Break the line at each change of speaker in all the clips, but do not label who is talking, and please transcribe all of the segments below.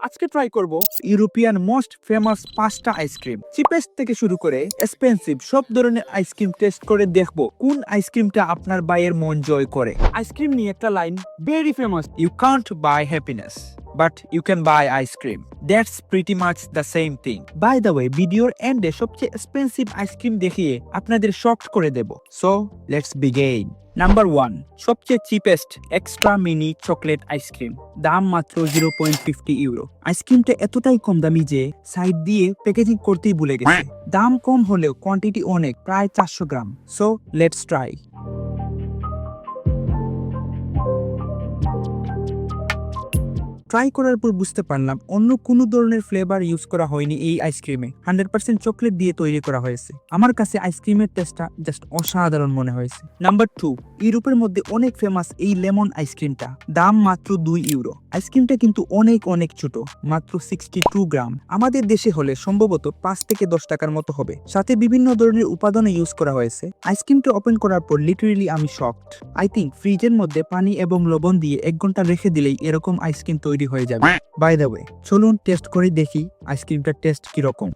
আজকে ট্রাই করব European most famous পাঁচটা আইসক্রিম চিপেস্ট থেকে শুরু করে এক্সপেন্সিভ সব ধরনের আইসক্রিম টেস্ট করে দেখব কোন আইসক্রিমটা আপনার বাইয়ের মন জয় করে
আইসক্রিম নিয়ে একটা line very famous
you can't buy but you can buy ice cream. That's pretty much the same thing. By the way, ভিডিওর এন্ডে সবচেয়ে এক্সপেন্সিভ আইসক্রিম দেখিয়ে আপনাদের শকড করে দেব so let's begin number one সবচেয়ে cheapest extra mini chocolate ice cream দাম মাত্র zero point fifty euro আইসক্রিমটা এতটাই কম দামি যে সাইড দিয়ে প্যাকেজিং করতেই ভুলে গেছে। দাম কম হলেও কোয়ান্টিটি অনেক, প্রায় চারশো gram. So let's try try করার পর বুঝতে পারলাম, অন্য কোনো ধরনের ফ্লেভার ইউজ করা হয়নি এই আইসক্রিমে হান্ড্রেড পার্সেন্ট চকলেট দিয়ে তৈরি করা হয়েছে। আমার কাছে আইসক্রিমের টেস্টটা জাস্ট অসাধারণ মনে হয়েছে। নাম্বার টু ইউরোপের মধ্যে অনেক ফেমাস এই লেমন আইসক্রিমটা দাম মাত্র দুই ইউরো আইসক্রিমটা কিন্তু অনেক অনেক ছোট, মাত্র সিক্সটি টু গ্রাম। আমাদের দেশে হলে সম্ভবত পাঁচ থেকে দশ টাকার মতো হবে। সাথে বিভিন্ন ধরনের উপাদানে ইউজ করা হয়েছে। আইসক্রিমটা ওপেন করার পর লিটারেলি আমি শকড আই থিঙ্ক ফ্রিজের মধ্যে পানি এবং লবণ দিয়ে এক ঘণ্টা রেখে দিলেই এরকম আইসক্রিম তৈরি হয়ে যাবে। বাই দ্য ওয়ে চলুন টেস্ট করে দেখি আইসক্রিমটার টেস্ট কীরকম।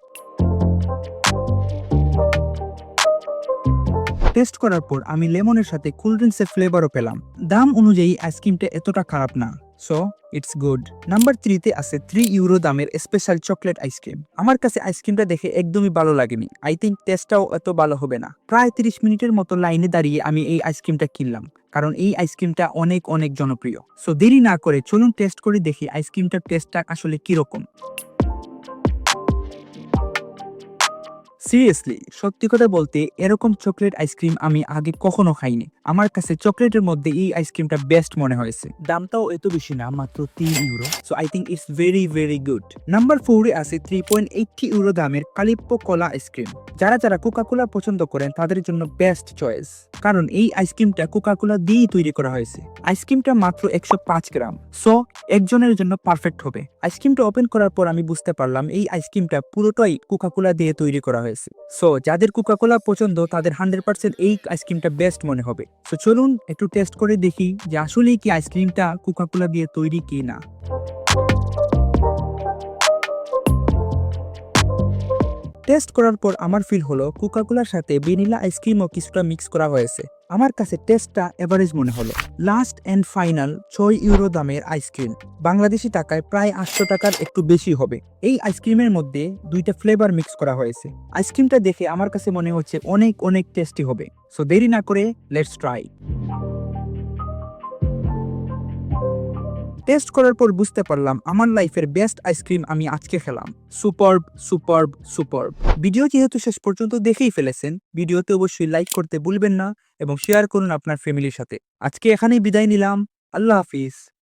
টেস্ট করার পর আমি লেমনের সাথে কোল্ড ড্রিঙ্কসের ফ্লেভারও পেলাম। দাম অনুযায়ী আইসক্রিমটা এতটা খারাপ না। সো ইটস গুড নাম্বার থ্রিতে আছে থ্রি ইউরো দামের স্পেশাল চকলেট আইসক্রিম আমার কাছে আইসক্রিমটা দেখে একদমই ভালো লাগেনি। আই থিঙ্ক টেস্টটাও এত ভালো হবে না। প্রায় তিরিশ মিনিটের মতো লাইনে দাঁড়িয়ে আমি এই আইসক্রিমটা কিনলাম। কারণ এই আইসক্রিমটা অনেক অনেক জনপ্রিয়। সো দেরি না করে চলুন টেস্ট করে দেখি আইসক্রিমটার টেস্টটা আসলে কীরকম। সিরিয়াসলি সত্যি কথা বলতে এরকম চকলেট আইসক্রিম আমি আগে কখনো খাইনি। আমার কাছে চকলেটের মধ্যে এই আইসক্রিমটা বেস্ট মনে হয়েছে। দামটাও এত বেশি না, মাত্র তিন euro so I think it's very very good number ফোরে আছে থ্রি পয়েন্ট এইটটি ইউরো দামের কালিপ্পো কলা আইসক্রিম যারা যারা কোকা কোলা পছন্দ করেন, তাদের জন্য বেস্ট চয়েস কারণ এই আইসক্রিমটা কোকা কোলা দিয়েই তৈরি করা হয়েছে। আইসক্রিমটা মাত্র একশো পাঁচ গ্রাম। সো একজনের জন্য পারফেক্ট হবে। আইসক্রিমটা ওপেন করার পর আমি বুঝতে পারলাম, এই আইসক্রিমটা পুরোটাই কোকা কোলা দিয়ে তৈরি করা হয়েছে। সো যাদের কোকা কোলা পছন্দ, তাদের হান্ড্রেড পার্সেন্ট এই আইসক্রিমটা বেস্ট মনে হবে। সো চলুন একটু টেস্ট করে দেখি যে আসলেই কি আইসক্রিমটা কোকাকোলা দিয়ে তৈরি কি না টেস্ট করার পর আমার ফিল হলো কোকাকোলার সাথে ভ্যানিলা আইসক্রিমও কিছুটা মিক্স করা হয়েছে। আমার কাছে টেস্টটা এভারেজ মনে হলো। লাস্ট এন্ড ফাইনাল ছয় ইউরো দামের আইসক্রিম বাংলাদেশি টাকায় প্রায় আটশো টাকার একটু বেশি হবে। এই আইসক্রিমের মধ্যে দুইটা ফ্লেভার মিক্স করা হয়েছে। আইসক্রিমটা দেখে আমার কাছে মনে হচ্ছে অনেক অনেক টেস্টি হবে। সো দেরি না করে লেটস ট্রাই টেস্ট করার পর বুঝতে পারলাম আমার লাইফের বেস্ট আইসক্রিম আমি আজকে খেলাম। সুপারব সুপারব সুপারব ভিডিও যেহেতু শেষ পর্যন্ত দেখেই ফেলেছেন ভিডিওতে অবশ্যই লাইক করতে ভুলবেন না এবং শেয়ার করুন আপনার ফ্যামিলির সাথে। আজকে এখানেই বিদায় নিলাম। আল্লাহ হাফিজ।